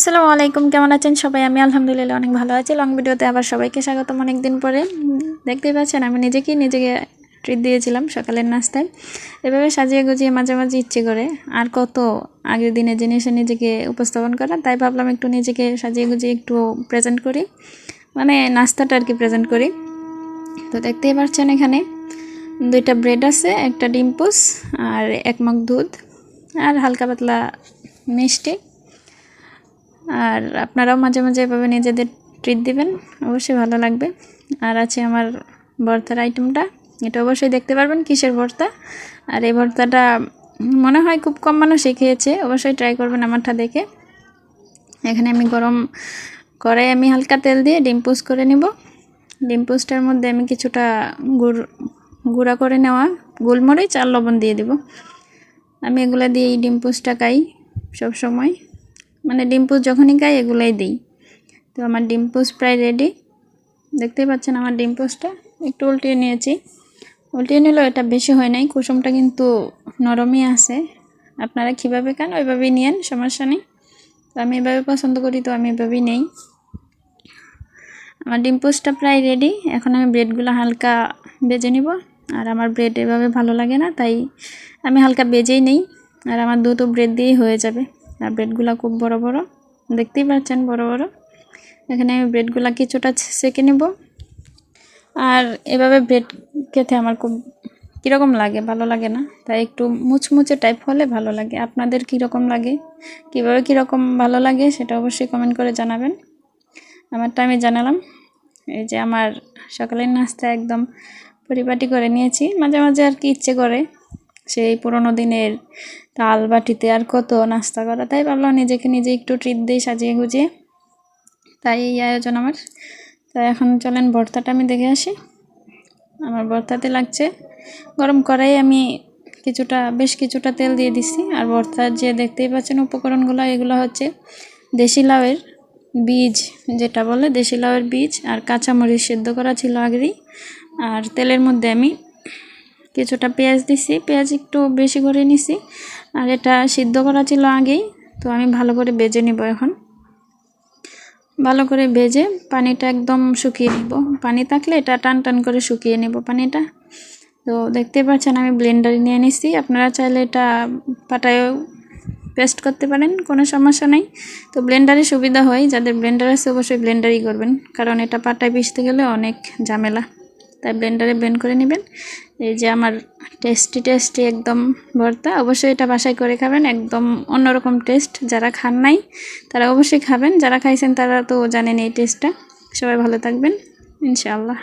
আসসালামু আলাইকুম, কেমন আছেন সবাই? আমি আলহামদুলিল্লাহ অনেক ভালো আছি। লং ভিডিওতে আবার সবাইকে স্বাগতম অনেক দিন পরে দেখতেই পাচ্ছেন, আমি নিজেকেই নিজেকে ট্রিট দিয়েছিলাম সকালের নাস্তায়। এভাবে সাজিয়ে গুজিয়ে মাঝে মাঝে ইচ্ছে করে। আর কত আগের দিনের জিনিসে নিজেকে উপস্থাপন করা। তাই ভাবলাম একটু নিজেকে সাজিয়ে গুজিয়ে একটু প্রেজেন্ট করি। মানে নাস্তাটা আর কি প্রেজেন্ট করি। তো দেখতেই পাচ্ছেন এখানে দুইটা ব্রেড আছে, একটা ডিম পোস আর এক মগ দুধ আর হালকা পাতলা মিষ্টি। আর আপনারাও মাঝে মাঝে এভাবে নিজেদের ট্রিট দিবেন, অবশ্যই ভালো লাগবে। আর আছে আমার ভর্তার আইটেমটা এটা অবশ্যই দেখতে পারবেন কিসের ভর্তা। আর এই ভর্তাটা মনে হয় খুব কম মানুষই খেয়েছে, অবশ্যই ট্রাই করবেন আমারটা দেখে। এখানে আমি গরম কড়াই আমি হালকা তেল দিয়ে ডিম পোস্ট করে নিব। ডিম পোস্টের মধ্যে আমি কিছুটা গুড়, গুঁড়া করে নেওয়া গোলমরিচ আর লবণ দিয়ে দিব। আমি এগুলো দিয়ে এই ডিম পোস্টটা খাই সবসময়। মানে ডিম পোস্ট যখনই খাই এগুলাই দিই। তো আমার ডিম পোস্ট প্রায় রেডি দেখতেই পাচ্ছেন আমার ডিম পোস্টটা একটু উল্টিয়ে নিয়েছি। উল্টিয়ে নিলেও এটা বেশি হয় নাই। কুসুমটা কিন্তু নরমই আছে। আপনারা কীভাবে খান ওইভাবেই নিয়েন, সমস্যা নেই। তো আমি এভাবে পছন্দ করি, তো আমি এভাবেই নেই। আমার ডিম পোস্টটা প্রায় রেডি এখন আমি ব্রেডগুলো হালকা বেজে নিব। আর আমার ব্রেড এভাবে ভালো লাগে না, তাই আমি হালকা বেজেই নেই। আর আমার দুটো ব্রেড দিয়েই হয়ে যাবে। আর ব্রেডগুলো খুব বড় বড়। দেখতেই পাচ্ছেন বড় বড়। এখানে আমি ব্রেডগুলো কিছুটা সেঁকে নেব। আর এভাবে ব্রেড খেতে আমার খুব কীরকম লাগে ভালো লাগে না। তাই একটু মুচমুচে টাইপ হলে ভালো লাগে। আপনাদের কীরকম লাগে? কীভাবে কীরকম ভালো লাগে সেটা অবশ্যই কমেন্ট করে জানাবেন। আমারটা আমি জানালাম। এই যে আমার সকালের নাস্তা একদম পরিপাটি করে নিয়েছি। মাঝে মাঝে আর কি ইচ্ছে করে। সেই পুরোনো দিনের তাল বাটিতে আর কত নাস্তা করা। তাই ভাবলাম নিজেকে নিজে একটু ট্রিট দিই সাজিয়ে গুজিয়ে। তাই এই আয়োজন আমার। তাই এখন চলেন ভর্তাটা আমি দেখে আসি। আমার ভর্তাতে লাগছে গরম করাই আমি কিছুটা, বেশ কিছুটা তেল দিয়ে দিছি আর ভর্তার যে দেখতেই পাচ্ছেন উপকরণগুলো, এগুলো হচ্ছে দেশি লাউয়ের বীজ, যেটা বলে দেশি লাউয়ের বীজ। আর কাঁচামরিচ সেদ্ধ করা ছিল আগেরই। আর তেলের মধ্যে আমি কিছুটা পেঁয়াজ দিছি, পেঁয়াজ একটু বেশি করে নিছি। আর এটা সিদ্ধ করা ছিল আগেই, তো আমি ভালো করে বেজে নিব এখন। ভালো করে ভেজে পানিটা একদম শুকিয়ে নিব। পানি থাকলে এটা টান টান করে শুকিয়ে নেব পানিটা। তো দেখতে পাচ্ছেন আমি ব্লেন্ডারে নিয়ে নিছি। আপনারা চাইলে এটা পাটায়ও পেস্ট করতে পারেন, কোনো সমস্যা নেই। তো ব্লেন্ডারে সুবিধা হয়, যাদের ব্লেন্ডার আছে অবশ্যই ব্লেন্ডারই করবেন। কারণ এটা পাটায় পিষতে গেলে অনেক ঝামেলা। তাই ব্লেন্ডারে ব্লেন্ড করে নেবেন। এই যে আমার টেস্টি টেস্টি একদম ভর্তা, অবশ্যই এটা বাসায় করে খাবেন, একদম অন্যরকম টেস্ট যারা খান নাই, তারা অবশ্যই খাবেন, যারা খাইছেন তারা তো জানেন এই টেস্টটা সবাই ভালো থাকবেন, ইনশাআল্লাহ।